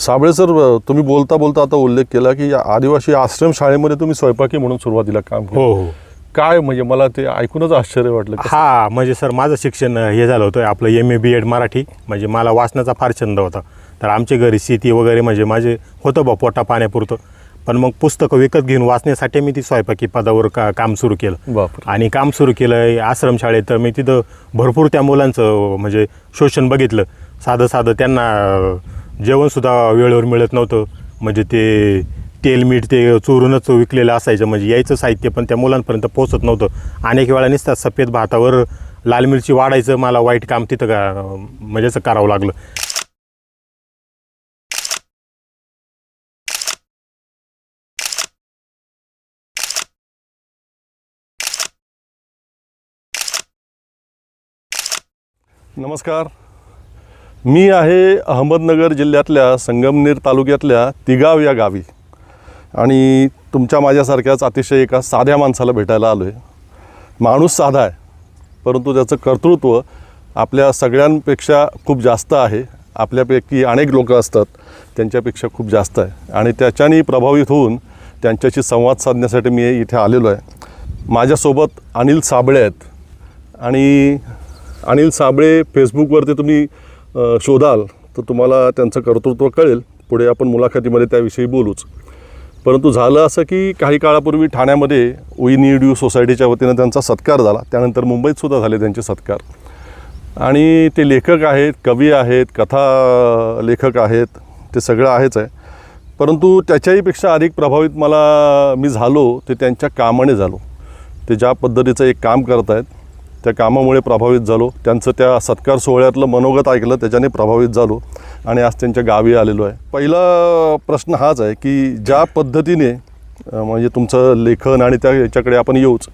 Sable sir तुम्ही बोलता बोलता आता उल्लेख केला की आदिवासी आश्रम शाळेमध्ये तुम्ही स्वयंपाकी म्हणून सुरुवातीला काम हो हो. काय म्हणजे मला ते ऐकूनच आश्चर्य वाटलं? हा म्हणजे सर माझं शिक्षण हे झालं होतं आपलं M A B Ed Marathi म्हणजे मला वाचण्याचा फार छंद होता. तर आमच्या घरी शेती वगैरे म्हणजे माझे होतं बा पोटा पाण्यापुरतं. पण मग पुस्तकं विकत घेऊन वाचण्यासाठी मी ती स्वयंपाकी पदावर का काम सुरू केलं. आणि काम सुरू केलं आश्रमशाळेत तर मी तिथं भरपूर त्या मुलांचं म्हणजे शोषण बघितलं. साधं साधं त्यांना जेवणसुद्धा वेळेवर मिळत नव्हतं. म्हणजे ते तेल मीठ ते चोरूनच विकलेलं असायचं. म्हणजे यायचं साहित्य पण त्या मुलांपर्यंत पोचत नव्हतं. अनेक वेळा नुसतं सफेद भातावर लाल मिरची वाढायचं मला वाईट काम तिथं का म्हणजे असं करावं लागलं. नमस्कार. मी आहे अहमदनगर जिल्ह्यातल्या संगमनेर तालुक्यातल्या तिगाव या गावी. आणि तुमच्या माझ्यासारख्याच अतिशय एका साध्या माणसाला भेटायला आलो आहे माणूस साधा आहे परंतु त्याचं कर्तृत्व आपल्या सगळ्यांपेक्षा खूप जास्त आहे. आपल्यापैकी अनेक लोक असतात त्यांच्यापेक्षा खूप जास्त आहे. आणि त्याच्यानी प्रभावित होऊन त्यांच्याशी संवाद साधण्यासाठी मी इथे आलेलो आहे. माझ्यासोबत अनिल साबळे आहेत. आणि अनिल साबळे फेसबुकवरती तुम्ही शोधाल तर तुम्हाला त्यांचं कर्तृत्व कळेल. पुढे आपण मुलाखतीमध्ये त्याविषयी बोलूच. परंतु झालं असं की काही काळापूर्वी ठाण्यामध्ये वी नीड यू सोसायटीच्या वतीनं त्यांचा सत्कार झाला. त्यानंतर मुंबईत सुद्धा झाले त्यांचे सत्कार. आणि ते लेखक आहेत कवी आहेत कथा लेखक आहेत ते सगळं आहेच आहे. परंतु त्याच्याहीपेक्षा अधिक प्रभावित मला मी झालो ते त्यांच्या कामाने झालो. ते ज्या पद्धतीचं एक काम करत आहेत त्या कामामुळे प्रभावित झालो. त्यांचं त्या सत्कार सोहळ्यातलं मनोगत ऐकलं त्याच्याने प्रभावित झालो आणि आज त्यांच्या गावी आलेलो आहे. पहिला प्रश्न हाच आहे की ज्या पद्धतीने म्हणजे तुमचं लेखन आणि त्या याच्याकडे आपण येऊच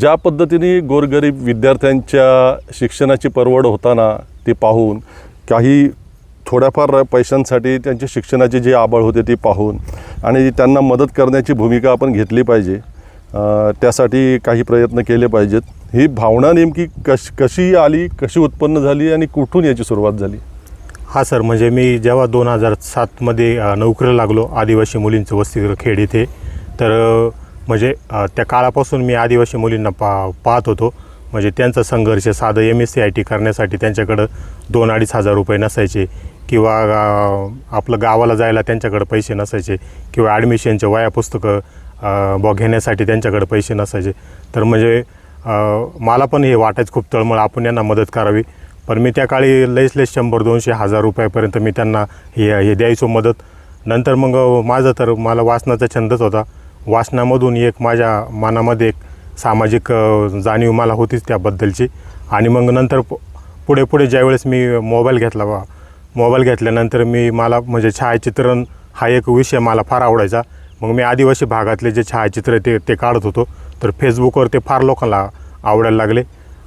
ज्या पद्धतीने गोरगरीब विद्यार्थ्यांच्या शिक्षणाची परवड होताना ते पाहून काही थोड्याफार पैशांसाठी त्यांच्या शिक्षणाची जी आबळ होते ती पाहून आणि त्यांना मदत करण्याची भूमिका आपण घेतली पाहिजे त्यासाठी काही प्रयत्न केले पाहिजेत. ही भावना नेमकी कश कशी आली कशी उत्पन्न झाली आणि कुठून याची सुरुवात झाली? हा सर म्हणजे मी जेव्हा दोन हजार सातमध्ये नोकरीला लागलो आदिवासी मुलींचं वसतिगृह खेड इथे तर म्हणजे त्या काळापासून मी आदिवासी मुलींना पा पाहत होतो. म्हणजे त्यांचा संघर्ष साधं M S C I T करण्यासाठी त्यांच्याकडं दोन अडीच हजार रुपये नसायचे किंवा आपलं गावाला जायला त्यांच्याकडं पैसे नसायचे किंवा ॲडमिशनचे वया पुस्तकं बॉ घेण्यासाठी त्यांच्याकडे पैसे नसायचे. तर म्हणजे मला पण हे वाटायचं खूप तळमळ आपण यांना मदत करावी. पण मी त्या काळी लईस लईस शंभर दोनशे हजार रुपयापर्यंत मी त्यांना हे हे द्यायचो मदत. नंतर मग माझं तर मला वाचनाचा छंदच होता. वाचनामधून एक माझ्या मनामध्ये एक सामाजिक जाणीव मला होतीच त्याबद्दलची. आणि मग नंतर पुढे पुढे ज्यावेळेस मी मोबाईल घेतला बा मोबाईल घेतल्यानंतर मी मला म्हणजे छायाचित्रण हा एक विषय मला फार आवडायचा. मग मी आदिवासी भागातले जे छायाचित्र ते ते काढत होतो. तर फेसबुकवर ते फार लोकांना आवडायला लागले.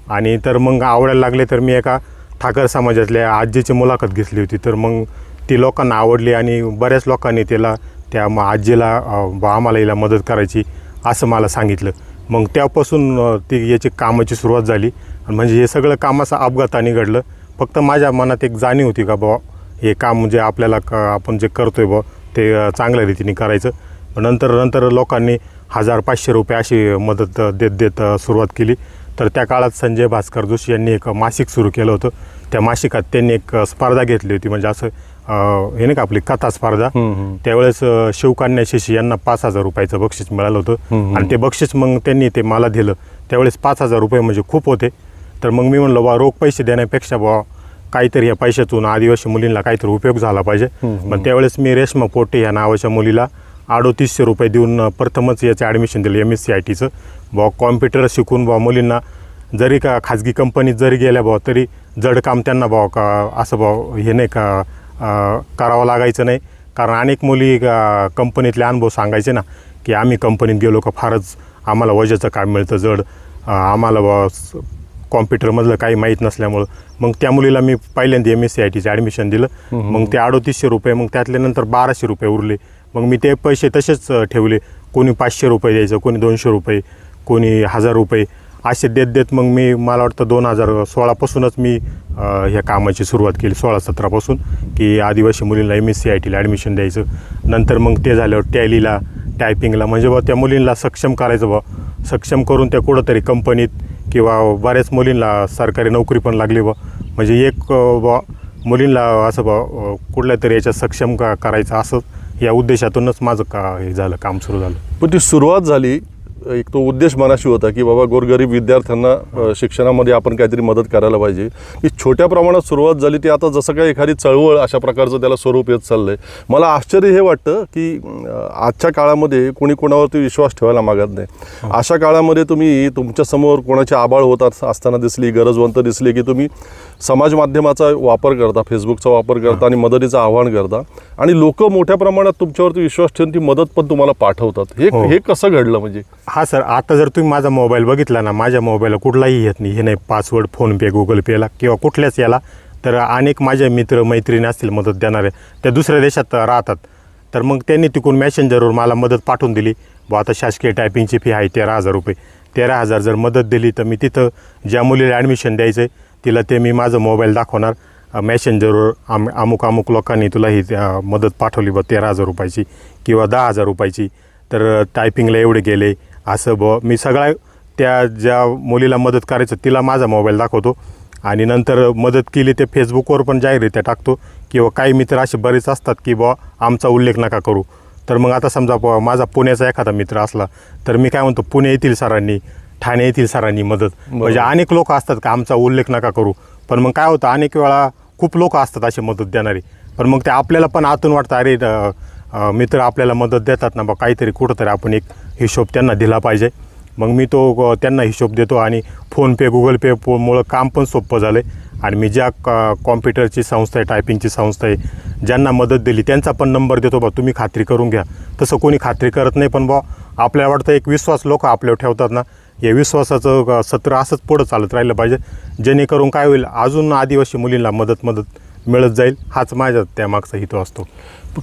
आणि तर मग आवडायला लागले तर मी एका ठाकर समाजातल्या आजीची मुलाखत घेतली होती. तर मग ती लोकांना आवडली आणि बऱ्याच लोकांनी त्याला त्या मग आजीला आम्हाला हिला मदत करायची असं मला सांगितलं. मग त्यापासून ती याची कामाची सुरुवात झाली. म्हणजे हे सगळं काम असं अपघाताने घडलं. फक्त माझ्या मनात एक जाणीव होती का बुवा हे काम म्हणजे आपल्याला क आपण जे करतो आहे बुवा ते चांगल्या रीतीने करायचं. नंतर नंतर लोकांनी हजार पाचशे रुपये अशी मदत देत देत सुरुवात केली. तर त्या काळात संजय भास्कर जोशी यांनी एक मासिक सुरू केलं होतं. त्या मासिकात त्यांनी एक स्पर्धा घेतली होती. म्हणजे असं हे नाही का आपली कथा स्पर्धा. त्यावेळेस शिवकन्या शिशी यांना पाच हजार रुपयाचं बक्षीस मिळालं होतं. आणि ते बक्षीस मग त्यांनी ते मला दिलं. त्यावेळेस पाच हजार रुपये म्हणजे खूप होते. तर मग मी म्हणलं बा रोख पैसे देण्यापेक्षा बा काहीतरी या पैशातून आदिवासी मुलींना काहीतरी उपयोग झाला पाहिजे. मग त्यावेळेस मी रेश्मा पोटे या नावाच्या मुलीला अडोतीसशे रुपये देऊन प्रथमच याचं ॲडमिशन दिलं एम एस सी आय टीचं बा कॉम्प्युटर शिकून बा मुलींना जरी का खाजगी कंपनीत जरी गेल्या बा तरी जड काम त्यांना बा का असं बा हे नाही का करावं लागायचं नाही. कारण अनेक मुली कंपनीतले अनुभव सांगायचे ना की आम्ही कंपनीत गेलो का फारच आम्हाला वजाचं काम मिळतं जड. आम्हाला कॉम्प्युटरमधलं काही माहीत नसल्यामुळं. मग त्या मुलीला मी पहिल्यांदा एम एस सी आय टीचं ॲडमिशन दिलं. मग ते अडोतीसशे रुपये मग त्यातले नंतर बाराशे रुपये उरले. मग मी ते पैसे तसेच ठेवले. कोणी पाचशे रुपये द्यायचं कोणी दोनशे रुपये कोणी हजार रुपये. असे देत देत मग मी मला वाटतं दोन हजार सोळापासूनच मी ह्या कामाची सुरुवात केली सोळा सतरापासून की आदिवासी मुलींना एम एस सी आय टीला ॲडमिशन द्यायचं. नंतर मग ते झाल्यावर टॅलीला टायपिंगला म्हणजे बा त्या मुलींना सक्षम करायचं बा सक्षम करून त्या कुठंतरी कंपनीत किंवा बऱ्याच मुलींना सरकारी नोकरी पण लागली बा म्हणजे एक बा मुलींना असं बा कुठल्या तरी याच्यात सक्षम का करायचं असं या उद्देशातूनच माझं का हे झालं काम सुरू झालं. पण ती सुरुवात झाली एक तो उद्देश मनाशी होता की बाबा गोरगरीब विद्यार्थ्यांना अ, शिक्षणामध्ये आपण काहीतरी मदत करायला पाहिजे. ही छोट्या प्रमाणात सुरुवात झाली ती आता जसं काही एखादी चळवळ अशा प्रकारचं त्याला स्वरूप येत चाललंय. मला आश्चर्य हे वाटतं की अ, आजच्या काळामध्ये कोणी कोणावरती विश्वास ठेवायला मागत नाही. अशा काळामध्ये तुम्ही तुमच्यासमोर कोणाची आबाळ होत अस- असताना दिसली गरजवंत दिसली की तुम्ही समाज माध्यमाचा वापर करता फेसबुकचा वापर करता आणि मदतीचं आवाहन करता. आणि लोक मोठ्या प्रमाणात तुमच्यावरती विश्वास ठेवून ती मदत पण तुम्हाला पाठवतात. हे हो. हे कसं घडलं म्हणजे? हा सर आता जर तुम्ही माझा मोबाईल बघितला ना माझ्या मोबाईलला कुठलाही येत नाही. हे नाही पासवर्ड फोनपे गुगल पेला किंवा कुठल्याच याला. तर अनेक माझे मित्र मैत्रिणी असतील मदत देणारे त्या दुसऱ्या देशात राहतात. तर मग त्यांनी तिकून मॅसेंजरवर मला मदत पाठवून दिली. बुवा आता शासकीय टायपिंगची फी आहे तेरा हजार रुपये. तेरा हजार जर मदत दिली तर मी तिथं ज्या मुलीला ॲडमिशन द्यायचं आहे तिला ते मी माझं मोबाईल दाखवणार. मॅसेंजरवर आम अमुक अमुक लोकांनी तुला ही मदत पाठवली बा तेरा हजार रुपयाची किंवा दहा हजार रुपयाची. तर टायपिंगला एवढे गेले. असं ब मी सगळ्या त्या ज्या मुलीला मदत करायचं तिला माझा मोबाईल दाखवतो. आणि नंतर मदत केली ते फेसबुकवर पण जाहीररित्या टाकतो. किंवा काही मित्र असे बरेच असतात की बुवा आमचा उल्लेख नका करू. तर मग आता समजा माझा पुण्याचा एखादा मित्र असला तर मी काय म्हणतो पुणे येथील सरांनी ठाणे येथील सरांनी मदत. म्हणजे अनेक लोक असतात का आमचा उल्लेख नका करू. पण मग काय होतं अनेक वेळा खूप लोक असतात असे मदत देणारे. पण मग ते आपल्याला पण आतून वाटतं अरे मित्र आपल्याला मदत देतात ना बा काहीतरी कुठंतरी आपण एक हिशोब त्यांना दिला पाहिजे. मग मी तो त्यांना हिशोब देतो आणि फोनपे गुगल पे पो- मुळं काम पण सोपं झालं आहे आणि मी ज्या क- कॉम्प्युटरची संस्था आहे टायपिंगची संस्था आहे ज्यांना मदत दिली त्यांचा पण नंबर देतो बा तुम्ही खात्री करून घ्या. तसं कोणी खात्री करत नाही पण बा आपल्याला वाटतं एक विश्वास लोक आपल्यावर ठेवतात ना या विश्वासाचं सत्र असंच पुढं चालत राहिलं पाहिजे. जेणेकरून काय होईल अजून आदिवासी मुलींना मदत मदत मिळत जाईल हाच माझ्या त्यामागचा हेतू असतो.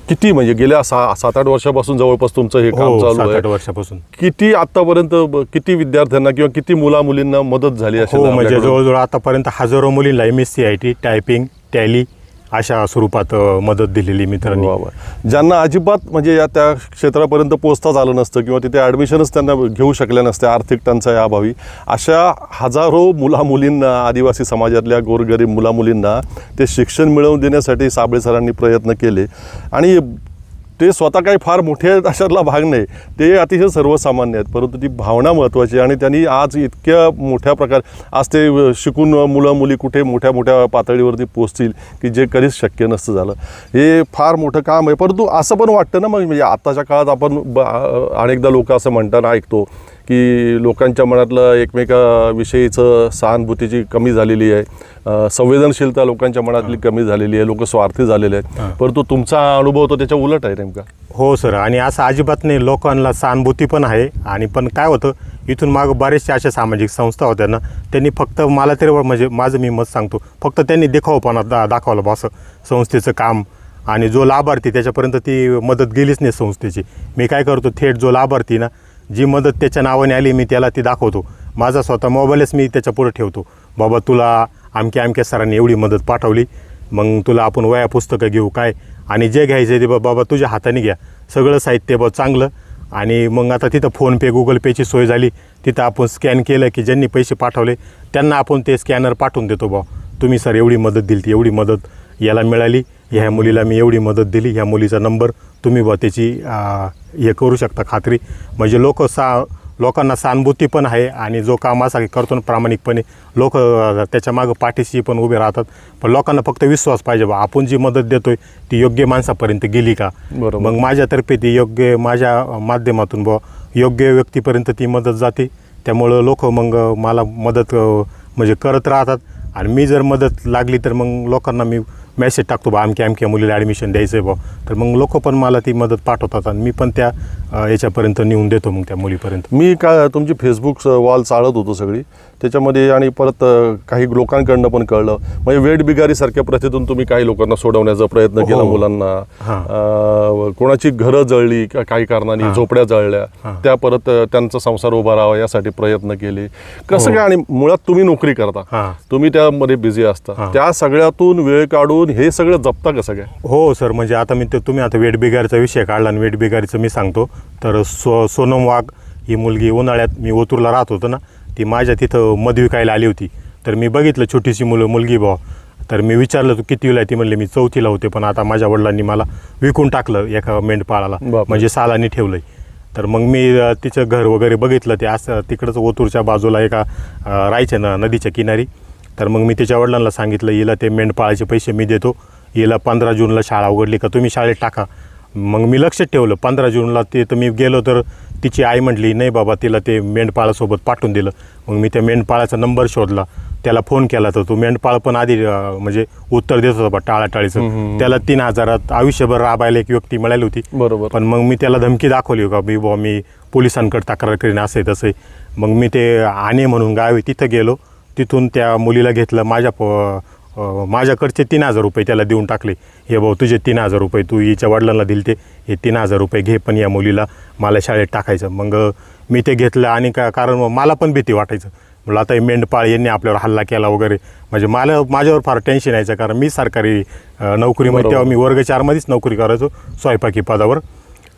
किती म्हणजे गेल्या सहा सात आठ वर्षापासून जवळपास तुमचं हे काम हो चालू सात आठ आहे. वर्षापासून. किती आतापर्यंत किती विद्यार्थ्यांना किंवा किती मुला मुलींना मदत झाली असेल हो म्हणजे? जवळजवळ आतापर्यंत हजारो मुलींना M S C I T typing Tally अशा स्वरूपात मदत दिलेली मित्रांनी. ज्यांना अजिबात म्हणजे या त्या क्षेत्रापर्यंत पोहोचताच आलं नसतं किंवा तिथे ॲडमिशनच त्यांना घेऊ शकल्या नसत्या आर्थिक टंचाई अभावी अशा हजारो मुला मुलींना आदिवासी समाजातल्या गोरगरीब मुलामुलींना ते शिक्षण मिळवून देण्यासाठी साबळे सरांनी प्रयत्न केले. आणि ते स्वतः काही फार मोठे अशातला भाग नाही. ते अतिशय सर्वसामान्य आहेत. परंतु ती भावना महत्त्वाची आहे आणि त्यांनी आज इतक्या मोठ्या प्रकार आज ते शिकून मुलं मुली कुठे मोठ्या मोठ्या पातळीवरती पोचतील की जे कधीच शक्य नसतं झालं. हे फार मोठं काम आहे. परंतु असं पण वाटतं ना मग म्हणजे आत्ताच्या काळात आपण ब अनेकदा लोक असं म्हणताना ऐकतो. की लोकांच्या मनातलं एकमेकाविषयीचं सहानुभूतीची कमी झालेली आहे. संवेदनशीलता लोकांच्या मनातली कमी झालेली आहे. लोक स्वार्थी झालेले आहेत. परंतु तुमचा अनुभव तो त्याच्या उलट आहे नेमका. हो सर. आणि असं अजिबात नाही. लोकांना सहानुभूती पण आहे. आणि पण काय होतं इथून मागं बरेचशा अशा सामाजिक संस्था होत्या ना त्यांनी फक्त मला तरी म्हणजे माझं मी मत सांगतो. फक्त त्यांनी देखावपणा दा दाखवलं बा असं संस्थेचं काम. आणि जो लाभार्थी त्याच्यापर्यंत ती मदत गेलीच नाही संस्थेची. मी काय करतो थेट जो लाभार्थी ना जी मदत त्याच्या नावाने आली मी त्याला ती दाखवतो. माझा स्वतः मोबाईलच मी त्याच्या पुढे ठेवतो. बाबा तुला आमक्या अमक्या सरांनी एवढी मदत पाठवली. मग तुला आपण वया पुस्तकं घेऊ काय? आणि जे घ्यायचं ते बा- बाबा तुझ्या हाताने घ्या. सगळं साहित्य बा चांगलं. आणि मग आता तिथं फोनपे गुगल पेची सोय झाली. तिथं आपण स्कॅन केलं की ज्यांनी पैसे पाठवले त्यांना आपण ते स्कॅनर पाठवून देतो बा तुम्ही सर एवढी मदत दिली ती एवढी मदत याला मिळाली. ह्या मुलीला मी एवढी मदत दिली. ह्या मुलीचा नंबर तुम्ही बा त्याची हे करू शकता खात्री. म्हणजे लोक सा लोकांना सहानुभूती पण आहे आणि जो काम असा करतो ना प्रामाणिकपणे लोक त्याच्या मागं पाठीशी पण उभे राहतात. पण लोकांना फक्त विश्वास पाहिजे बा आपण जी मदत देतोय ती योग्य माणसापर्यंत गेली का? बरोबर. मग माझ्यातर्फे ती योग्य माझ्या माध्यमातून ब योग्य व्यक्तीपर्यंत ती मदत जाते. त्यामुळं लोक मग मला मदत म्हणजे करत राहतात. आणि मी जर मदत लागली तर मग लोकांना मी मेसेज टाकतो बा अमक्या अमक्या मुलीला ॲडमिशन द्यायचं आहे बा. तर मग लोक पण मला ती मदत पाठवतात आणि मी पण त्या याच्यापर्यंत नेऊन देतो मग त्या मुलीपर्यंत. मी काय तुमची फेसबुक वॉल चाळत होतो सगळी. त्याच्यामध्ये आणि परत काही लोकांकडनं पण कळलं. म्हणजे वेट बिगारीसारख्या प्रथेतून तुम्ही काही लोकांना सोडवण्याचा प्रयत्न केला हो. मुलांना. कोणाची घरं जळली का- काही कारणाने झोपड्या जळल्या. त्या परत त्यांचा संसार उभा राहावा यासाठी प्रयत्न केले. कसं हो. काय आणि मुळात तुम्ही नोकरी करता. तुम्ही त्यामध्ये बिझी असता. त्या सगळ्यातून वेळ काढून हे सगळं जपता कसं काय? हो सर म्हणजे आता मी ते तुम्ही आता वेट बिगारीचा विषय काढला आणि वेट बिगारीचं मी सांगतो. तर सो सोनम वाघ ही मुलगी उन्हाळ्यात मी ओतूरला राहत होतो ना ती माझ्या तिथं मध विकायला आली होती. तर मी बघितलं छोटीशी मुलं मुलगी भाऊ तर मी विचारलं तू कितीला आहे ती म्हणले मी चौथीला होते पण आता माझ्या वडिलांनी मला विकून टाकलं एका मेंढपाळाला. म्हणजे सालानी ठेवलंय. तर मग मी तिचं घर वगैरे बघितलं ते असं तिकडंच ओतूरच्या बाजूला एका अ, राहायच्या ना नदीच्या किनारी. तर मग मी तिच्या वडिलांना सांगितलं हिला ते मेंढपाळाचे पैसे मी देतो. हिला पंधरा जूनला शाळा उघडली का तुम्ही शाळेत टाका. मग मी लक्षात ठेवलं पंधरा जूनला ते तर मी गेलो तर तिची आई म्हटली नाही बाबा तिला ते मेंढपाळासोबत पाठवून दिलं. मग मी त्या मेंढपाळाचा नंबर शोधला. त्याला फोन केला तर तो मेंढपाळ पण आधी म्हणजे उत्तर देत होता बा टाळाटाळीचं. त्याला तीन हजारात आयुष्यभर राबायला एक व्यक्ती मिळाली होती. बरोबर. पण मग मी त्याला धमकी दाखवली का मी बुवा मी पोलिसांकडे तक्रार करीन असं तसं. मग मी ते आणे म्हणून गाव तिथं गेलो. तिथून त्या मुलीला घेतलं. माझ्या प माझ्याकडचे तीन हजार रुपये त्याला देऊन टाकले. हे भाऊ तुझे तीन हजार रुपये तू हिच्या वडिलांना दिले ते हे तीन हजार रुपये घे पण या मुलीला. मला शाळेत टाकायचं. मग मी ते घेतलं आणि का कारण मग मला पण भीती वाटायचं. म्हणलं आता हे मेंढपाळ यांनी आपल्यावर हल्ला केला वगैरे. म्हणजे मला माझ्यावर फार टेन्शन यायचं. कारण मी सरकारी नोकरीमध्ये तेव्हा मी वर्ग चारमध्येच नोकरी करायचो स्वयंपाकी पदावर.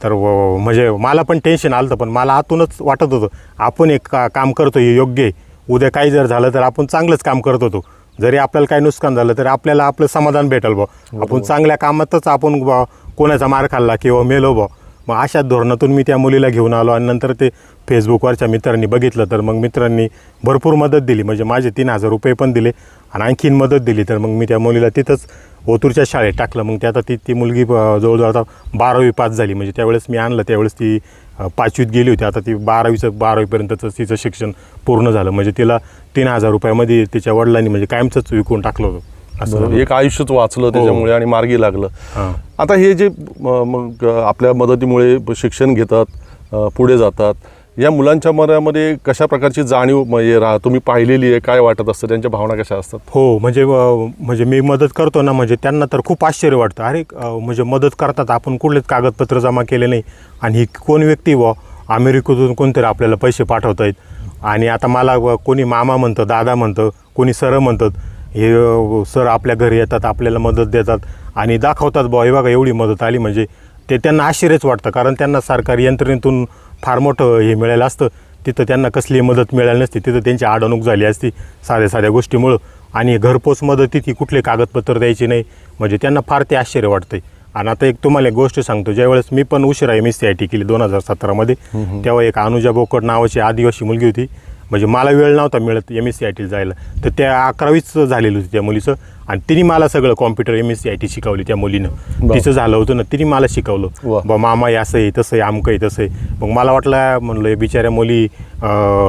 तर म्हणजे मला पण टेन्शन आलं होतं पण मला आतूनच वाटत होतं आपण एक का काम करतो हे योग्य आहे. उद्या काही जर झालं तर आपण चांगलंच काम करत होतो. जरी आपल्याला काही नुकसान झालं तरी आपल्याला आपलं समाधान भेटेल बा आपण चांगल्या कामातच आपण बा कोणाचा मार खाल्ला किंवा मेलो बा मग अशा धोरणातून मी त्या मुलीला घेऊन आलो आणि नंतर ते फेसबुकवरच्या मित्रांनी बघितलं तर मग मित्रांनी भरपूर मदत दिली. म्हणजे माझे तीन हजार रुपये पण दिले आणि आणखीन मदत दिली तर मग मी त्या मुलीला तिथंच ओतूरच्या शाळेत टाकलं. मग ते आता ती ती मुलगी जवळजवळ आता बारावी पास झाली. म्हणजे त्यावेळेस मी आणलं. त्यावेळेस ती पाचवीत गेली होती. आता ती बारावीचं बारावीपर्यंतचं तिचं शिक्षण पूर्ण झालं. म्हणजे तिला तीन हजार रुपयामध्ये तिच्या वडिलांनी म्हणजे कायमचंच विकून टाकलं होतं. असं. एक आयुष्यच वाचलं त्याच्यामुळे आणि मार्गी लागलं. हां. आता हे जे मग आपल्या मदतीमुळे शिक्षण घेतात पुढे जातात. या मुलांच्या मनामध्ये कशा प्रकारची जाणीव म्हणजे राह तुम्ही पाहिलेली आहे? काय वाटत असतं? त्यांच्या भावना कशा असतात? हो म्हणजे अं, म्हणजे मी मदत करतो ना म्हणजे त्यांना तर खूप आश्चर्य वाटतं. अरे अं, म्हणजे मदत करतात. आपण कुठलेच कागदपत्र जमा केले नाही. आणि ही कोण व्यक्ती व अमेरिकेतून कोणतरी आपल्याला पैसे पाठवत आहेत आणि आता मला व कोणी मामा म्हणतं दादा म्हणतं कोणी सर म्हणतात हे अं, सर आपल्या घरी येतात आपल्याला मदत देतात आणि दाखवतात बुवा. हे बघा एवढी मदत आली. म्हणजे ते त्यांना आश्चर्यच वाटतं. कारण त्यांना सरकारी यंत्रणेतून फार मोठं हे मिळालं असतं. तिथं त्यांना कसली मदत मिळाली नसती. तिथं त्यांची अडवणूक झाली असती साध्या साध्या गोष्टीमुळं. आणि घरपोच मदतीत ही कुठले कागदपत्र द्यायची नाही. म्हणजे त्यांना फार ते आश्चर्य वाटतंय. आणि आता एक तुम्हाला एक गोष्ट सांगतो. ज्यावेळेस मी पण उशिरा M S C I T केली दोन हजार सतरामध्ये तेव्हा एक अनुजा बोकड नावाची आदिवासी मुलगी होती. म्हणजे मला वेळ नव्हता मिळत एम एस सी आय टीला जायला. तर त्या अकरावीच झालेली होती त्या मुलीचं. आणि तिने मला सगळं computer M S C I T शिकवली त्या मुलीनं. तिचं झालं होतं ना तिने मला शिकवलं. बा मामा हे असं आहे तसं आहे आमकं आहे तसं आहे. मग मला वाटलं म्हणलं बिचाऱ्या मुली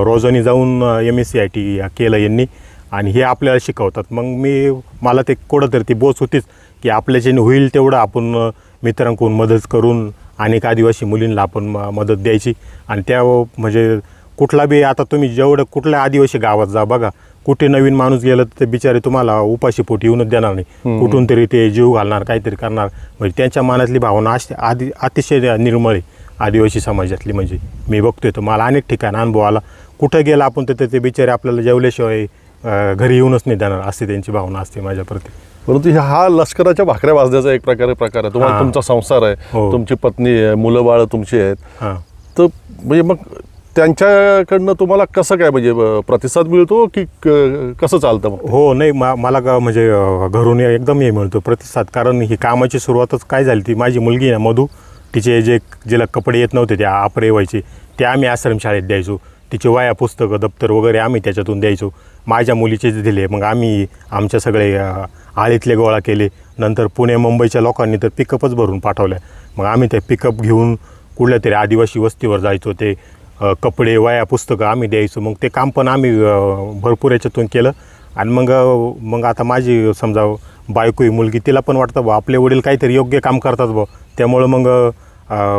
रोजानी जाऊन M S C I T केलं यांनी आणि हे आपल्याला शिकवतात. मग मी मला ते कुठंतरी ती बोच होतीच की आपल्याच्याने होईल तेवढं आपण मित्रांकडून मदत करून अनेक आदिवासी मुलींना आपण म- मदत द्यायची. आणि त्या म्हणजे कुठला बी आता तुम्ही जेवढं कुठल्या आदिवासी गावात जा बघा. कुठे नवीन माणूस गेलं तर ते बिचारे तुम्हाला उपाशी पोटी येऊनच देणार नाही. कुठून तरी ते जीव घालणार काहीतरी करणार. म्हणजे त्यांच्या मनातली भावना अशी आदि अतिशय निर्मळ आहे आदिवासी समाजातली. म्हणजे मी बघतोय तर मला अनेक ठिकाणी अनुभव आला. कुठं गेला आपण तर ते बिचारे आपल्याला जेवल्याशिवाय घरी येऊनच नाही देणार अशी त्यांची भावना असते माझ्याप्रती परंतु. ह्या- हा लष्कराच्या भाकऱ्या वाजण्याचा एक प्रकारे प्रकार आहे. तुम्हाला. तुमचा संसार आहे. हो. तुमची पत्नी आहे मुलं बाळ तुमची आहेत. हां. तर म्हणजे मग त्यांच्याकडनं तुम्हाला कसं काय म्हणजे प्रतिसाद मिळतो की क- कसं चालतं मग हो नाही मा मला का म्हणजे अं, घरून एकदम हे मिळतो प्रतिसाद. कारण ही कामाची सुरुवातच काय झाली ती माझी मुलगी आहे ना मधू तिचे जे जिला कपडे येत नव्हते त्या आपरे व्हायचे ते आम्ही आश्रमशाळेत द्यायचो. तिचे वाया पुस्तकं दप्तर वगैरे आम्ही त्याच्यातून द्यायचो. माझ्या मुलीचे जे दिले मग आम्ही आमच्या सगळे अं, आळीतले गोळा केले. नंतर पुणे मुंबईच्या लोकांनी तर पिकअपच भरून पाठवल्या. मग आम्ही ते पिकअप घेऊन कुठल्या तरी आदिवासी वस्तीवर जायचो ते. कपडे वया पुस्तकं आम्ही द्यायचो. मग ते काम पण आम्ही भरपूर याच्यातून केलं. आणि मग मग आता माझी समजा बायको मुलगी तिला पण वाटतं बा आपले वडील काहीतरी योग्य काम करतात बा त्यामुळं मग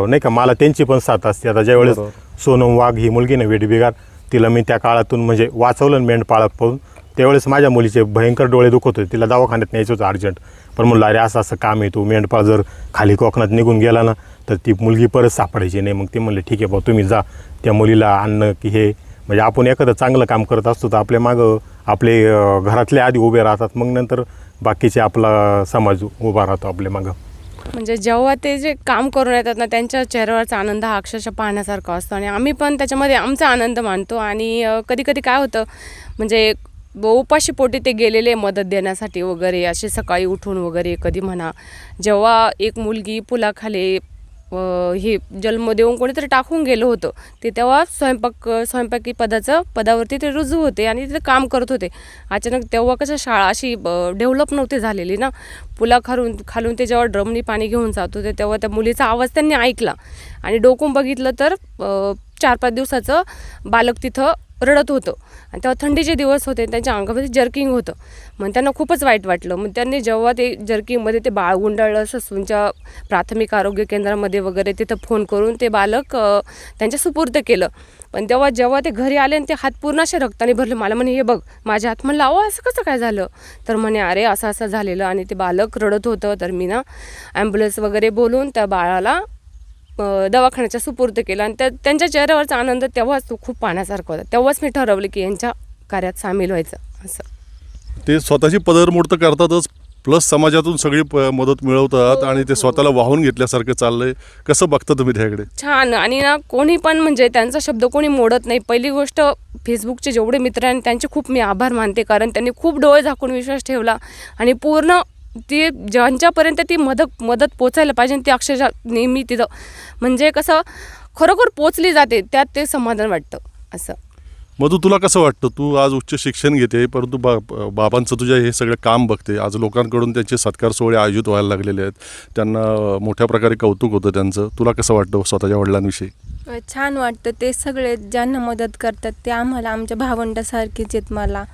नाही का मला त्यांची पण साथ असते. आता ज्यावेळेस. सोनम वाघ ही मुलगी ना वेडबिगार तिला मी त्या काळातून म्हणजे वाचवलं मेंढपाळात पाहून त्यावेळेस माझ्या मुलीचे भयंकर डोळे दुखत होते. तिला दवाखान्यात न्यायचं होतं अर्जंट. पण म्हणलं अरे असं असं काम आहे तू मेंढपाळ जर खाली कोकणात निघून गेला ना तर ती मुलगी परत सापडायची नाही. मग ते म्हणले ठीक आहे भाऊ तुम्ही जा. त्या मुलीला आणणं की हे म्हणजे आपण एखादं चांगलं काम करत असतो तर आपल्या मागं आपले घरातले आधी उभे राहतात. मग नंतर बाकीचे आपला समाज उभा राहतो आपल्या मागं. म्हणजे जेव्हा ते जे काम करून येतात ना त्यांच्या चेहऱ्यावरचा आनंद हा अक्षरशः पाहण्यासारखा असतो. आणि आम्ही पण त्याच्यामध्ये आमचा आनंद मानतो. आणि कधी कधी काय होतं म्हणजे ब- उपाशी पोटी ते गेलेले मदत देण्यासाठी वगैरे असे सकाळी उठून वगैरे कधी म्हणा जेव्हा एक मुलगी पुलाखाली हे जन्म देऊन कोणीतरी टाकून गेलं होतं. ते तेव्हा स्वयंपाक स्वयंपाकी पदाचं पदावरती ते रुजू होते आणि तिथे काम करत होते. अचानक तेव्हा कसं शाळा अशी डेव्हलप नव्हती झालेली ना. पुला खालून खालून ते जेव्हा ड्रमनी पाणी घेऊन जात होते तेव्हा त्या मुलीचा आवाज त्यांनी ऐकला. आणि डोकून बघितलं तर चार पाच दिवसाचं बालक तिथं रडत होतं. आणि तेव्हा थंडीचे दिवस होते त्यांच्या अंगामध्ये जर्किंग होतं. मग त्यांना खूपच वाईट वाटलं. मग त्यांनी जेव्हा ते जर्किंगमध्ये ते बाळ गुंडाळलं ससूंच्या प्राथमिक आरोग्य केंद्रामध्ये वगैरे तिथं फोन करून ते बालक त्यांच्या सुपूर्द केलं. पण तेव्हा जेव्हा ते घरी आले आणि ते हात पूर्ण असे रक्ताने भरले मला म्हणे हे बघ माझ्या हात. म्हणलं अहो असं कसं काय झालं? तर म्हणे अरे असं असं झालेलं. आणि ते बालक रडत होतं. तर मी ना ॲम्ब्युलन्स वगैरे बोलून त्या बाळाला दवाखान्याच्या सुपूर्द केलं आणि त्या त्यांच्या चेहऱ्यावरचा आनंद तेव्हाच तो खूप पाहण्यासारखा होता. तेव्हाच मी ठरवलं की यांच्या कार्यात सामील व्हायचं असं. ते स्वतःची पदरमोड तर करतातच प्लस समाजातून सगळी प- मदत मिळवतात हो, आणि ते हो. स्वतःला वाहून घेतल्यासारखं चाललंय. कसं बघता तुम्ही त्याकडे? छान. आणि ना कोणी पण म्हणजे त्यांचा शब्द कोणी मोडत नाही. पहिली गोष्ट फेसबुकचे जेवढे मित्र आहेत त्यांचे खूप मी आभार मानते कारण त्यांनी खूप डोळे झाकून विश्वास ठेवला आणि पूर्ण ती ज्यांच्यापर्यंत ती मदत मदत पोचायला पाहिजे ती अक्षरशः नेहमी तिथं. म्हणजे कसं खरोखर पोचली जाते त्यात ते समाधान वाटतं असं. मधू तुला कसं वाटतं? तू आज उच्च शिक्षण घेते परंतु बा बाबांचं तुझ्या हे सगळं काम बघते. आज लोकांकडून त्यांचे सत्कार सोहळे आयोजित व्हायला लागलेले आहेत. त्यांना मोठ्या प्रकारे कौतुक होतं त्यांचं. तुला कसं वाटतं स्वतःच्या वडिलांविषयी? छान वाटतं. ते सगळे ज्यांना मदत करतात ते आम्हाला आमच्या भावंडासारखेच आहेत मला.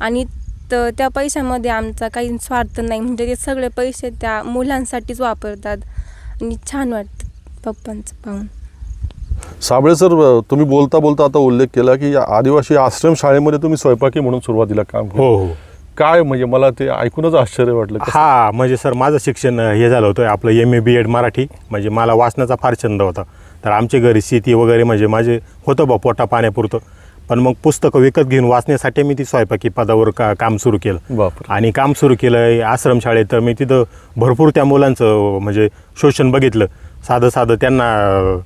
आणि त- त्या पैशामध्ये आमचा काही स्वार्थ नाही. म्हणजे ते सगळे पैसे त्या मुलांसाठीच वापरतात. आणि छान वाटतं पप्पांचं पाहून. साबळे सर तुम्ही बोलता बोलता आता उल्लेख केला की या आदिवासी आश्रम शाळेमध्ये तुम्ही स्वयंपाकी म्हणून सुरुवातीला काम हो हो. काय म्हणजे मला ते ऐकूनच आश्चर्य वाटलं? हा म्हणजे सर माझं शिक्षण हे झालं होतं. आपलं M A B Ed Marathi. म्हणजे मला वाचण्याचा फार छंद होता. तर आमच्या घरी शेती वगैरे म्हणजे माझे होतं बा पोटा पाण्यापुरतं पण मग पुस्तकं विकत घेऊन वाचण्यासाठी मी ती स्वयंपाकी पदावर का काम सुरू केलं. बापरे. आणि काम सुरू केलं आश्रमशाळेत तर मी तिथं भरपूर त्या मुलांचं म्हणजे शोषण बघितलं. साधं साधं त्यांना अ,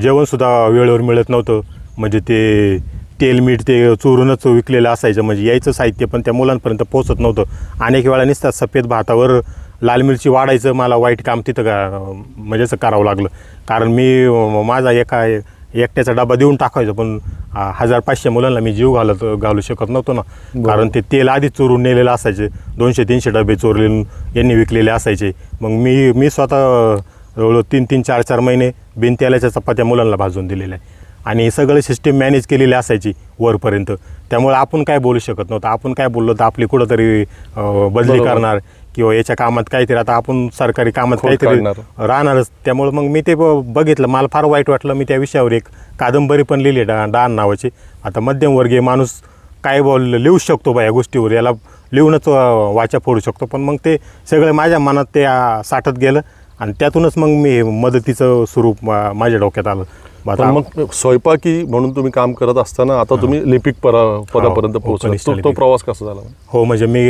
जेवणसुद्धा वेळेवर मिळत नव्हतं. म्हणजे ते तेल मीठ ते चोरूनच विकलेलं असायचं. म्हणजे यायचं साहित्य पण त्या मुलांपर्यंत पोहोचत नव्हतं. अनेक वेळा नुसतं सफेद भातावर लाल मिरची वाढायचं मला वाईट काम तिथं का म्हणजे असं करावं लागलं. कारण मी अ, माझा एका एकट्याचा डबा देऊन टाकायचो पण हजार पाचशे मुलांना मी जीव घालत घालू शकत नव्हतो ना. कारण ते तेल आधीच चोरून नेलेलं असायचे दोनशे तीनशे डबे चोरले यांनी विकलेले असायचे. मग मी मी स्वतः जवळ तीन तीन चार चार महिने बिन तेलाच्या चपात्या मुलांना भाजून दिलेल्या आहे आणि हे सगळं सिस्टीम मॅनेज केलेली असायची वरपर्यंत. त्यामुळे आपण काय बोलू शकत नव्हतं. आपण काय बोललो तर आपली कुठंतरी बदली. करणार. किंवा याच्या कामात काहीतरी आता आपण सरकारी कामात खोड काहीतरी काढणार. राहणारच. त्यामुळे मग मी ते ब- बघितलं. मला फार वाईट वाटलं. मी त्या विषयावर एक कादंबरी पण लिहिली डा डान नावाची. आता मध्यमवर्गीय माणूस काय बोल लिहू शकतो बा या गोष्टीवर. याला लिहूनच अं, वाचा फोडू शकतो. पण मग ते सगळं माझ्या मनात ते अं, साठत गेलं आणि त्यातूनच मग मी मदतीचं स्वरूप मा- माझ्या डोक्यात आलं. पण मग स्वयंपाकी म्हणून तुम्ही काम करत असताना आता तुम्ही लिपिक परा- पदापर्यंत हो, पोहोचला तो तो. प्रवास कसा झाला हो म्हणजे मी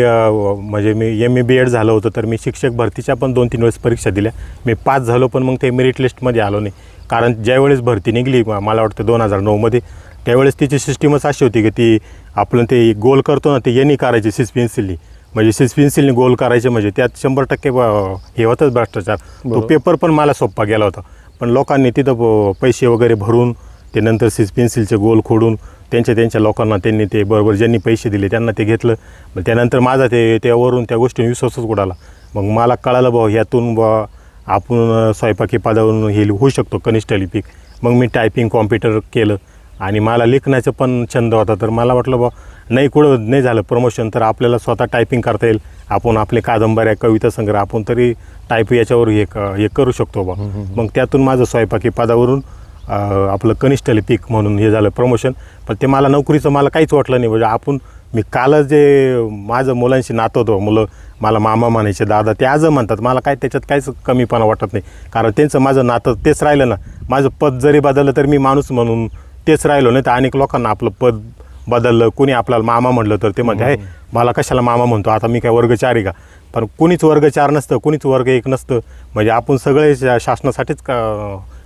म्हणजे मी एम ए बी एड झालं होतं तर मी शिक्षक भरतीच्या पण दोन तीन वेळेस परीक्षा दिल्या. मी पास झालो पण मग ते मेरिट लिस्टमध्ये आलो नाही. कारण ज्यावेळेस भरती निघली मला वाटतं दोन हजार नऊमध्ये त्यावेळेस तिची सिस्टीमच अशी होती की ती आपण ते गोल करतो ना ते यांनी करायची सिस पेन्सिलनी म्हणजे सिस पेन्सिलनी गोल करायचे म्हणजे त्यात शंभर टक्के हे होतंच भ्रष्टाचार. तो. पेपर पण मला सोप्पा गेला होता. पण लोकांनी तिथं ब- पैसे वगैरे भरून ते नंतर सिस पेन्सिलचे गोल खोडून त्यांच्या त्यांच्या लोकांना त्यांनी ते बरोबर ज्यांनी पैसे दिले त्यांना ते घेतलं. मग त्यानंतर माझा ते त्यावरून त्या गोष्टी विश्वासच उडाला. मग मला कळालं भाऊ ह्यातून बा आपण स्वयंपाकी पदावरून हे होऊ शकतो कनिष्ठ लिपिक. मग मी टायपिंग कॉम्प्युटर केलं. आणि मला लिखण्याचं पण छंद होता. तर मला वाटलं बा नाही कुठं नाही झालं प्रमोशन तर आपल्याला स्वतः टायपिंग करता येईल. आपण आपले कादंबऱ्या कविता संग्रह आपण तरी टाईप याच्यावर हे क- हे करू शकतो बा. मग त्यातून माझं स्वयंपाकी पदावरून आपलं कनिष्ठ लिपिक म्हणून हे झालं प्रमोशन पण ते मला नोकरीचं मला काहीच वाटलं नाही. म्हणजे आपण मी कालच जे माझं मुलांशी नातं होतं मुलं मला मामा म्हणायचे दादा ते आजही म्हणतात. मला काय त्याच्यात काहीच कमीपणा वाटत नाही. कारण त्यांचं माझं नातं तेच राहिलं ना. माझं पद जरी बदललं तर मी माणूस म्हणून तेच राहिलो नाही तर अनेक लोकांना आपलं पद बदललं. कोणी आपल्याला मामा म्हटलं तर ते म्हणते आहे मला कशाला मामा म्हणतो? आता मी काय वर्ग चार आहे का? पण कोणीच वर्ग चार नसतं कोणीच वर्ग एक नसतं. म्हणजे आपण सगळे शा- शासनासाठीच का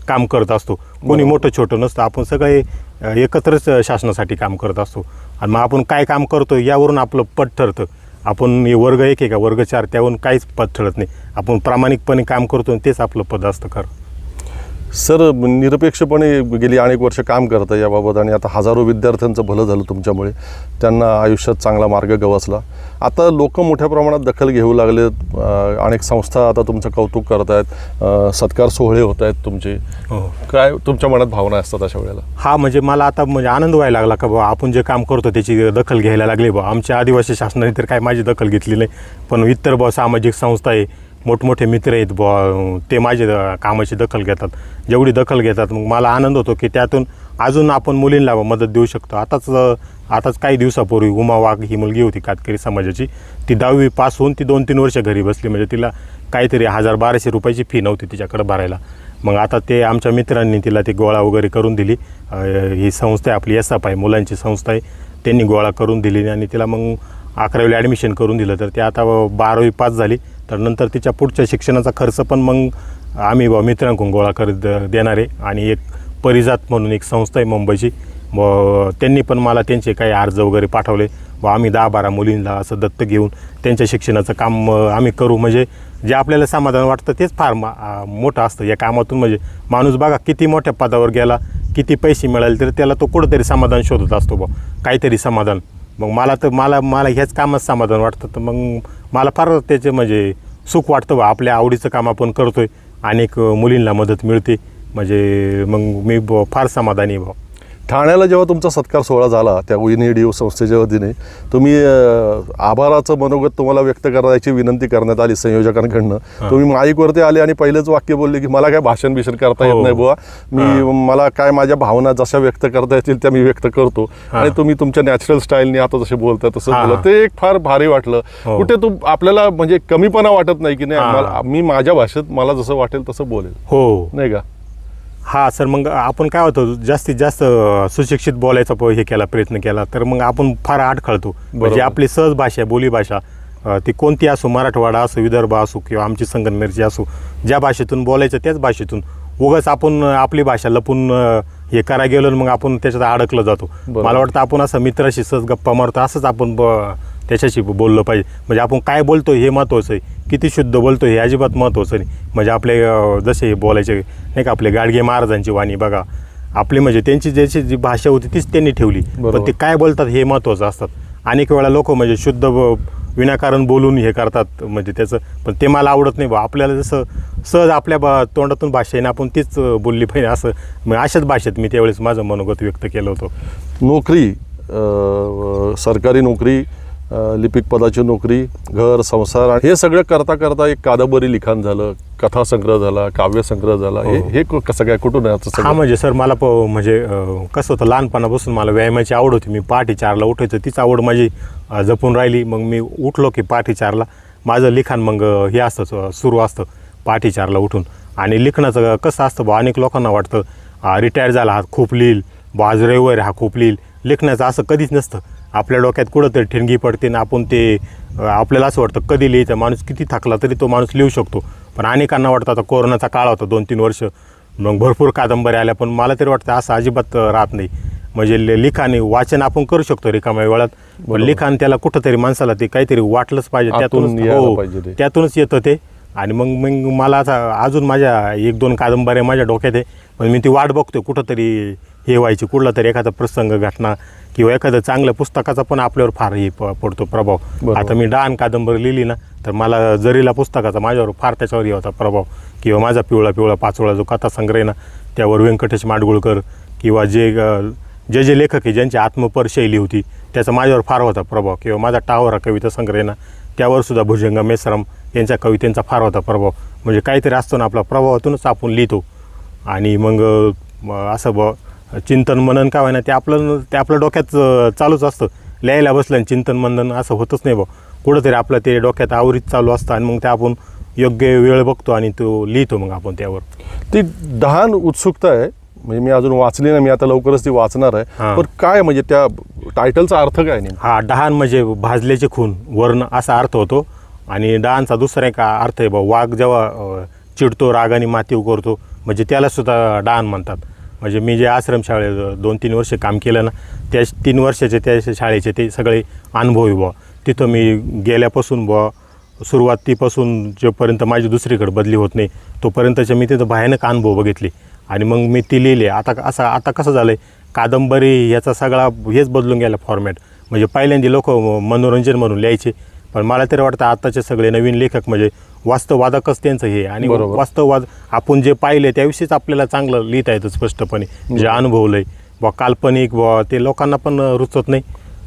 काम करत असतो. कोणी मोठं छोटं नसतं. आपण सगळे एकत्रच शासनासाठी काम करत असतो. आणि मग आपण काय काम करतो यावरून आपलं पद ठरतं. आपण हे वर्ग एक आहे का? वर्ग चार त्यावरून काहीच पद ठरत नाही. आपण प्रामाणिकपणे काम करतो आणि तेच आपलं पद असतं खरं. सर निरपेक्षपणे गेली अनेक वर्ष काम करतं याबाबत आणि आता हजारो विद्यार्थ्यांचं भलं झालं तुमच्यामुळे. त्यांना आयुष्यात चांगला मार्ग गवसला. आता लोक मोठ्या प्रमाणात दखल घेऊ लागलेत. अं, अनेक संस्था आता तुमचं कौतुक करत आहेत. सत्कार सोहळे होत आहेत तुमचे. हो. काय तुमच्या मनात भावना असतात अशा वेळेला? हा म्हणजे मला आता म्हणजे आनंद व्हायला लागला का बा आपण जे काम करतो त्याची दखल घ्यायला लागली बा आमच्या आदिवासी शासनाने तर काय माझी दखल घेतली नाही. पण इतर बा सामाजिक संस्था आहे मोठमोठे मित्र आहेत बॉ ते माझे द- कामाची दखल घेतात. जेवढी दखल घेतात मग मला आनंद होतो की त्यातून अजून आपण मुलींना मदत देऊ शकतो. आताच आताच काही दिवसापूर्वी उमा वाघ ही मुलगी होती कातकरी समाजाची. ती दहावी पास होऊन ती दोन तीन वर्ष घरी बसली. म्हणजे तिला काहीतरी हजार बाराशे रुपयाची फी नव्हती तिच्याकडे भरायला. मग आता ते आमच्या मित्रांनी तिला ती गोळा वगैरे करून दिली. अ, ही संस्था आहे आपली एस एफ आहे मुलांची संस्था आहे. त्यांनी गोळा करून दिली आणि तिला मग अकरावीला ॲडमिशन करून दिलं. तर ती आता बारावी पास झाली. तर नंतर तिच्या पुढच्या शिक्षणाचा खर्च पण मग आम्ही बा मित्रांकडून गोळा करत देणार आहे. आणि एक परिजात म्हणून एक संस्था आहे मुंबईची. व त्यांनी पण मला त्यांचे काही अर्ज वगैरे पाठवले. व आम्ही दहा बारा मुलींना असं दत्त घेऊन त्यांच्या शिक्षणाचं काम आम्ही करू. म्हणजे जे आपल्याला समाधान वाटतं तेच फार मा मोठं असतं. या कामातून म्हणजे माणूस बघा किती मोठ्या पदावर गेला किती पैसे मिळाले तरी त्याला तो कुठंतरी समाधान शोधत असतो बा काहीतरी समाधान. मग मला तर मला मला ह्याच कामात समाधान वाटतं. तर मग मला फार त्याचे म्हणजे सुख वाटतं बा. आपल्या आवडीचं काम आपण करतो आहे अनेक मुलींना मदत मिळते. म्हणजे मग मी ब- फार समाधानी भाऊ. ठाण्याला जेव्हा तुमचा सत्कार सोहळा झाला त्या विनिडीओ संस्थेच्या वतीने तुम्ही आभाराचं मनोगत तुम्हाला व्यक्त करायची विनंती करण्यात आली संयोजकांकडनं. तुम्ही माईकवरती आले आणि पहिलेच वाक्य बोलले की मला काय भाषण बिषण करता येत हो. नाही बुवा. मी मला काय माझ्या भावना जशा व्यक्त करता येतील त्या मी व्यक्त करतो. आणि तुम्ही तुमच्या नॅचरल स्टाईलने आता जसे बोलताय तसं. बोला. ते एक फार भारी वाटलं. हो. कुठे तू आपल्याला म्हणजे कमीपणा वाटत नाही की नाही. मी माझ्या भाषेत मला जसं वाटेल तसं बोलेल. हो. नाही का? हा सर मग आपण काय होतं जास्तीत जास्त सुशिक्षित बोलायचा प- हे केला प्रयत्न केला तर मग आपण फार आड खळतो म्हणजे आपली सहज भाषा आहे, बोलीभाषा अ, ती कोणती असो मराठवाडा असो विदर्भ असो किंवा आमची संगमनेरची असो ज्या भाषेतून बोलायचं त्याच भाषेतून. उगाच आपण अ, आपली भाषा लपून अ, हे करा गेलो आणि मग आपण त्याच्यात अडकलं जातो. बरोबर. मला वाटतं आपण असं मित्राशी सहज गप्पा मारतो असंच आपण ब- त्याच्याशी बोललं पाहिजे. म्हणजे आपण काय बोलतो हे महत्त्वाचं आहे. किती शुद्ध बोलतो हे अजिबात महत्त्वाचं नाही. म्हणजे आपले जसे बोलायचे नाही का आपले गाडगे महाराजांची वाणी बघा. आपली म्हणजे त्यांची ज्याची जी भाषा होती तीच त्यांनी ठेवली. पण ते काय बोलतात हे महत्त्वाचं असतात. अनेक वेळा लोक म्हणजे शुद्ध विनाकारण बोलून हे करतात म्हणजे त्याचं पण ते मला आवडत नाही बा. आपल्याला जसं सहज आपल्या बा तोंडातून भाषा आहे ना आपण तीच बोलली पाहिजे असं. मग अशाच भाषेत मी त्यावेळेस माझं मनोगत व्यक्त केलं होतं. नोकरी सरकारी नोकरी लिपिक पदाची नोकरी घर संसार हे सगळं करता करता एक कादंबरी लिखाण झालं कथासंग्रह झाला काव्यसंग्रह झाला. हे हे. क- कसं काय कुठून हा? म्हणजे सर मला प म्हणजे कसं होतं लहानपणापासून मला व्यायामाची आवड होती. मी पहाटे चारला उठायचं. तीच आवड माझी जपून राहिली. मग मी उठलो की पहाटे चारला. माझं लिखाण मग हे असतं सुरू असतं पहाटे चारला उठून. आणि लिखणाचं कसं असतं बा अनेक लोकांना वाटतं रिटायर झाला हा खूप लिहिल आहे, हा खूप लिहिल लिखण्याचं असं कधीच नसतं. आपल्या डोक्यात कुठंतरी ठिणगी पडते ना आपण ते आपल्याला असं वाटतं कधी लिहायचं माणूस किती थकला तरी तो माणूस लिहू शकतो. पण अनेकांना वाटतं आता कोरोनाचा काळ होता दोन तीन वर्ष. मग भरपूर कादंबऱ्या आल्या पण मला तरी वाटतं असं अजिबात राहत नाही. म्हणजे लिखाण वाचन आपण करू शकतो रिकाम्या वेळात. पण लिखाण त्याला कुठंतरी माणसाला ते काहीतरी वाटलंच पाहिजे यायला हो. त्यातूनच येतं ते. आणि मग मग मला आता अजून माझ्या एक दोन कादंबऱ्या माझ्या डोक्यात आहे. पण मी ती वाट बघतोय कुठंतरी हे व्हायची कुठला तरी एखादा प्रसंग घटना किंवा एखादं चांगल्या पुस्तकाचा पण आपल्यावर फार हे प- पडतो प्रभाव. आता मी डहाण कादंबरी लिहिली ना तर मला जरीला पुस्तकाचा माझ्यावर फार त्याच्यावर हे होता प्रभाव. किंवा माझा पिवळा पिवळा पाचोळा जो कथासंग्रह आहे ना त्यावर व्यंकटेश माडगुळकर किंवा जे जे जे लेखक आहे ज्यांची आत्मपर शैली होती त्याचा माझ्यावर फार होता प्रभाव. किंवा माझा टावर हा कविता संग्रह ना त्यावर सुद्धा भुजंग मेसराम यांच्या कवितेंचा फार होता प्रभाव. म्हणजे काहीतरी असतो ना आपला प्रभावातूनच आपण लिहितो. आणि मग असं ब चिंतन मनन काय ना ते आपलं ते आपलं डोक्यात चालूच असतं. लिहायला बसलं आणि चिंतन मनन असं होतच नाही बा. कुठंतरी आपलं ते डोक्यात आवरीत चालू असतं आणि मग ते आपण योग्य वेळ बघतो आणि तो लिहितो मग आपण त्यावर. ती दहान उत्सुकता आहे. म्हणजे मी अजून वाचली नाही मी आता लवकरच ती वाचणार आहे. पण काय म्हणजे त्या टायटलचा अर्थ काय नेमका? हा डहाण म्हणजे भाजल्याचे खून वर्ण असा अर्थ होतो. आणि डहाणचा दुसरा एक अर्थ आहे बा वाघ जेव्हा चिडतो रागाने माती उकरतो म्हणजे त्यालासुद्धा सुद्धा म्हणतात. म्हणजे मी जे आश्रमशाळेत दोन तीन वर्ष काम केलं ना त्या तीन वर्षाचे त्या शाळेचे ते सगळे अनुभव आहे बुवा तिथं मी गेल्यापासून बुवा सुरुवातीपासून जोपर्यंत माझी दुसरीकडे बदली होत नाही तोपर्यंतचे मी तिथं भयानक अनुभव बघितले. आणि मग मी ती लिहिली. आता असा आता कसं झालं आहे कादंबरी याचा सगळा हेच बदलून गेला फॉर्मॅट म्हणजे पहिल्यांदा लोक मनोरंजन म्हणून लिहायचे पण मला तरी वाटतं आताचे सगळे नवीन लेखक म्हणजे वास्तववादकच त्यांचं हे. आणि बरोबर. वास्तववाद आपण जे पाहिले त्याविषयीच आपल्याला चांगलं लिहिता येतं स्पष्टपणे. जे अनुभवलंय. बा काल्पनिक बा ते लोकांना पण रुचत नाही.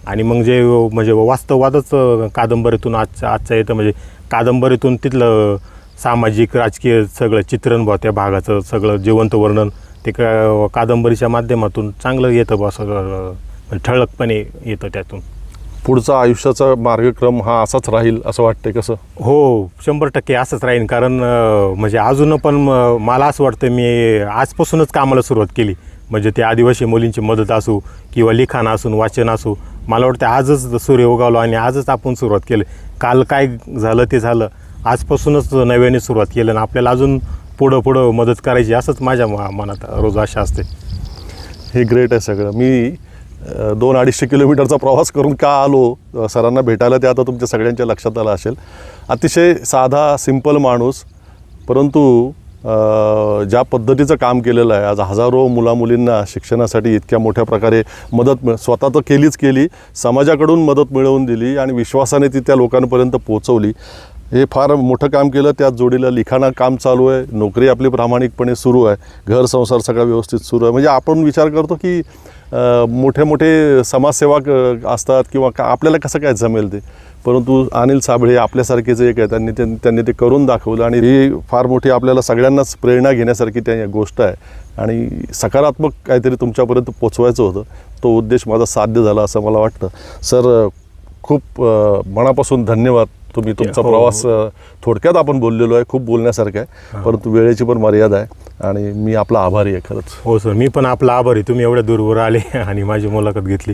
आणि मग जे म्हणजे वास्तववादच कादंबरीतून आजच्या आजच्या येतं. म्हणजे कादंबरीतून तिथलं सामाजिक राजकीय सगळं चित्रण बा त्या भागाचं सगळं जिवंत वर्णन ते का कादंबरीच्या माध्यमातून चांगलं येतं बा सगळं ठळकपणे येतं त्यातून. पुढचा आयुष्याचा मार्गक्रम हा असाच राहील असं वाटतंय कसं? हो शंभर टक्के असंच राहीन कारण अं, म्हणजे अजून पण म- मला असं वाटतं मी आजपासूनच कामाला सुरुवात केली. म्हणजे ते आदिवासी मुलींची मदत असू किंवा लिखाण असून वाचन असू. मला वाटतं आजच सूर्य उगावलो आणि आजच आपण सुरुवात केली. काल काय झालं ते झालं. आजपासूनच नव्याने सुरुवात केलं आणि आपल्याला अजून पुढं पुढं मदत करायची असंच माझ्या म- मनात रोज आशा असते. हे ग्रेट आहे सगळं. मी दोन अडीचशे किलोमीटरचा प्रवास करून का आलो? सरांना भेटायला ते आता तुमच्या सगळ्यांच्या लक्षात आलं असेल. अतिशय साधा सिंपल माणूस परंतु ज्या पद्धतीचं काम केलेलं आहे आज हजारो मुलामुलींना शिक्षणासाठी इतक्या मोठ्या प्रकारे मदत मिळ स्वतः तर केलीच केली समाजाकडून मदत मिळवून दिली आणि विश्वासाने ती त्या लोकांपर्यंत पोचवली हे फार मोठं काम केलं. त्याच जोडीला लिखाणा काम चालू आहे. नोकरी आपली प्रामाणिकपणे सुरू आहे. घर संसार सगळा व्यवस्थित सुरू आहे. म्हणजे आपण विचार करतो की मोठे मोठे समाजसेवक असतात किंवा का आपल्याला कसं काय जमेल ते? परंतु अनिल साबळे आपल्यासारखेच एक आहे त्यांनी त्यांनी ते करून दाखवलं आणि ही फार मोठी आपल्याला सगळ्यांनाच प्रेरणा घेण्यासारखी त्या गोष्ट आहे. आणि सकारात्मक काहीतरी तुमच्यापर्यंत पोचवायचं होतं. तो उद्देश माझा साध्य झाला असं मला वाटतं. सर खूप मनापासून धन्यवाद. तुम्ही तुमचा हो, प्रवास अ, थोडक्यात आपण बोललेलो आहे खूप बोलण्यासारखं आहे. परंतु वेळेची पण मर्यादा आहे आणि मी आपला आभारी आहे खरंच. हो सर. मी पण आपला आभारी. तुम्ही एवढ्या दूरवर आले आणि माझी मुलाखत घेतली.